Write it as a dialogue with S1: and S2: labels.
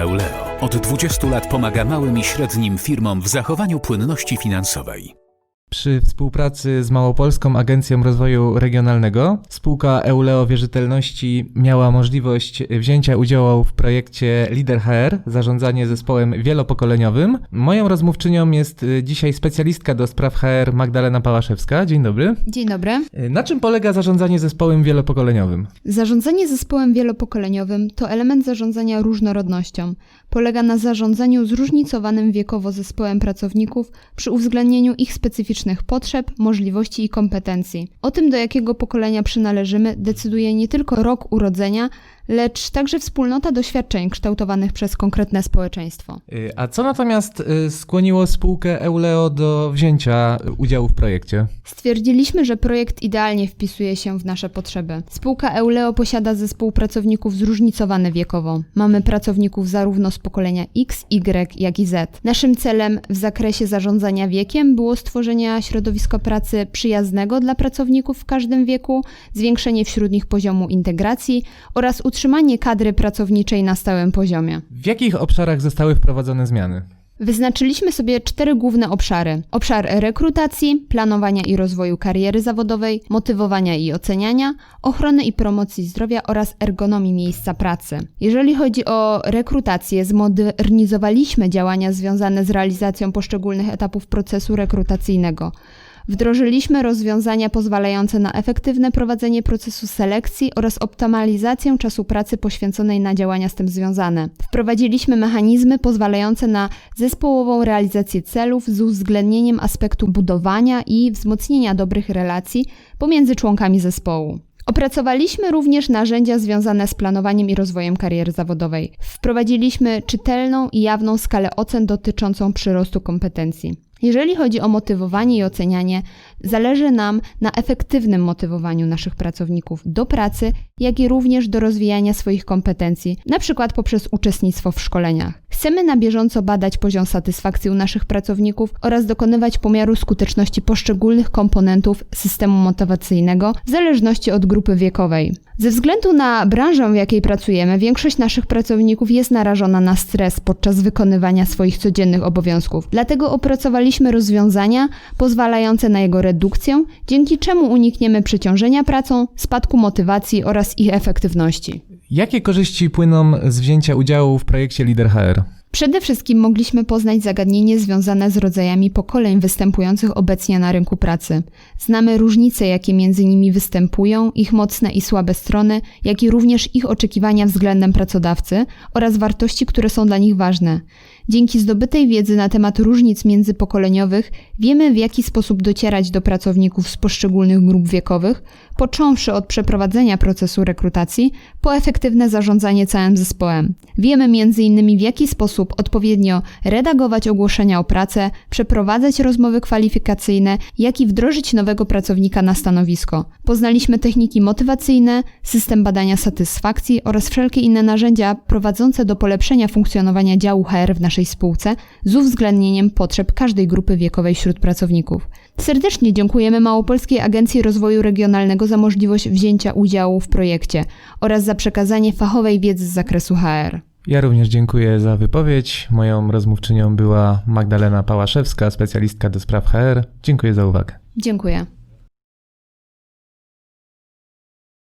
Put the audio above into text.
S1: Euleo od 20 lat pomaga małym i średnim firmom w zachowaniu płynności finansowej.
S2: Przy współpracy z Małopolską Agencją Rozwoju Regionalnego spółka Euleo Wierzytelności miała możliwość wzięcia udziału w projekcie Lider HR, zarządzanie zespołem wielopokoleniowym. Moją rozmówczynią jest y, dzisiaj specjalistka do spraw HR Magdalena Pałaszewska. Dzień dobry.
S3: Dzień dobry.
S2: Y, Na czym polega zarządzanie zespołem wielopokoleniowym?
S3: Zarządzanie zespołem wielopokoleniowym to element zarządzania różnorodnością. Polega na zarządzaniu zróżnicowanym wiekowo zespołem pracowników przy uwzględnieniu ich specyficznych potrzeb, możliwości i kompetencji. O tym, do jakiego pokolenia przynależymy, decyduje nie tylko rok urodzenia, lecz także wspólnota doświadczeń kształtowanych przez konkretne społeczeństwo.
S2: Y, A co natomiast y, skłoniło spółkę Euleo do wzięcia udziału w projekcie?
S3: Stwierdziliśmy, że projekt idealnie wpisuje się w nasze potrzeby. Spółka Euleo posiada zespół pracowników zróżnicowany wiekowo. Mamy pracowników zarówno z pokolenia X, Y, jak i Z. Naszym celem w zakresie zarządzania wiekiem było stworzenie środowiska pracy przyjaznego dla pracowników w każdym wieku, zwiększenie wśród nich poziomu integracji oraz utrzymanie kadry pracowniczej na stałym poziomie.
S2: W jakich obszarach zostały wprowadzone zmiany?
S3: Wyznaczyliśmy sobie cztery główne obszary: obszar rekrutacji, planowania i rozwoju kariery zawodowej, motywowania i oceniania, ochrony i promocji zdrowia oraz ergonomii miejsca pracy. Jeżeli chodzi o rekrutację, zmodernizowaliśmy działania związane z realizacją poszczególnych etapów procesu rekrutacyjnego. Wdrożyliśmy rozwiązania pozwalające na efektywne prowadzenie procesu selekcji oraz optymalizację czasu pracy poświęconej na działania z tym związane. Wprowadziliśmy mechanizmy pozwalające na zespołową realizację celów z uwzględnieniem aspektu budowania i wzmocnienia dobrych relacji pomiędzy członkami zespołu. Opracowaliśmy również narzędzia związane z planowaniem i rozwojem kariery zawodowej. Wprowadziliśmy czytelną i jawną skalę ocen dotyczącą przyrostu kompetencji. Jeżeli chodzi o motywowanie i ocenianie, zależy nam na efektywnym motywowaniu naszych pracowników do pracy, jak i również do rozwijania swoich kompetencji, np. poprzez uczestnictwo w szkoleniach. Chcemy na bieżąco badać poziom satysfakcji u naszych pracowników oraz dokonywać pomiaru skuteczności poszczególnych komponentów systemu motywacyjnego w zależności od grupy wiekowej. Ze względu na branżę, w jakiej pracujemy, większość naszych pracowników jest narażona na stres podczas wykonywania swoich codziennych obowiązków. Dlatego opracowaliśmy rozwiązania pozwalające na jego redukcję, dzięki czemu unikniemy przeciążenia pracą, spadku motywacji oraz ich efektywności.
S2: Jakie korzyści płyną z wzięcia udziału w projekcie Lider HR?
S3: Przede wszystkim mogliśmy poznać zagadnienie związane z rodzajami pokoleń występujących obecnie na rynku pracy. Znamy różnice, jakie między nimi występują, ich mocne i słabe strony, jak i również ich oczekiwania względem pracodawcy oraz wartości, które są dla nich ważne. Dzięki zdobytej wiedzy na temat różnic międzypokoleniowych wiemy w jaki sposób docierać do pracowników z poszczególnych grup wiekowych, począwszy od przeprowadzenia procesu rekrutacji po efektywne zarządzanie całym zespołem. Wiemy m.in. w jaki sposób odpowiednio redagować ogłoszenia o pracę, przeprowadzać rozmowy kwalifikacyjne, jak i wdrożyć nowego pracownika na stanowisko. Poznaliśmy techniki motywacyjne, system badania satysfakcji oraz wszelkie inne narzędzia prowadzące do polepszenia funkcjonowania działu HR w naszej spółce z uwzględnieniem potrzeb każdej grupy wiekowej wśród pracowników. Serdecznie dziękujemy Małopolskiej Agencji Rozwoju Regionalnego za możliwość wzięcia udziału w projekcie oraz za przekazanie fachowej wiedzy z zakresu HR.
S2: Ja również dziękuję za wypowiedź. Moją rozmówczynią była Magdalena Pałaszewska, specjalistka do spraw HR. Dziękuję za uwagę.
S3: Dziękuję.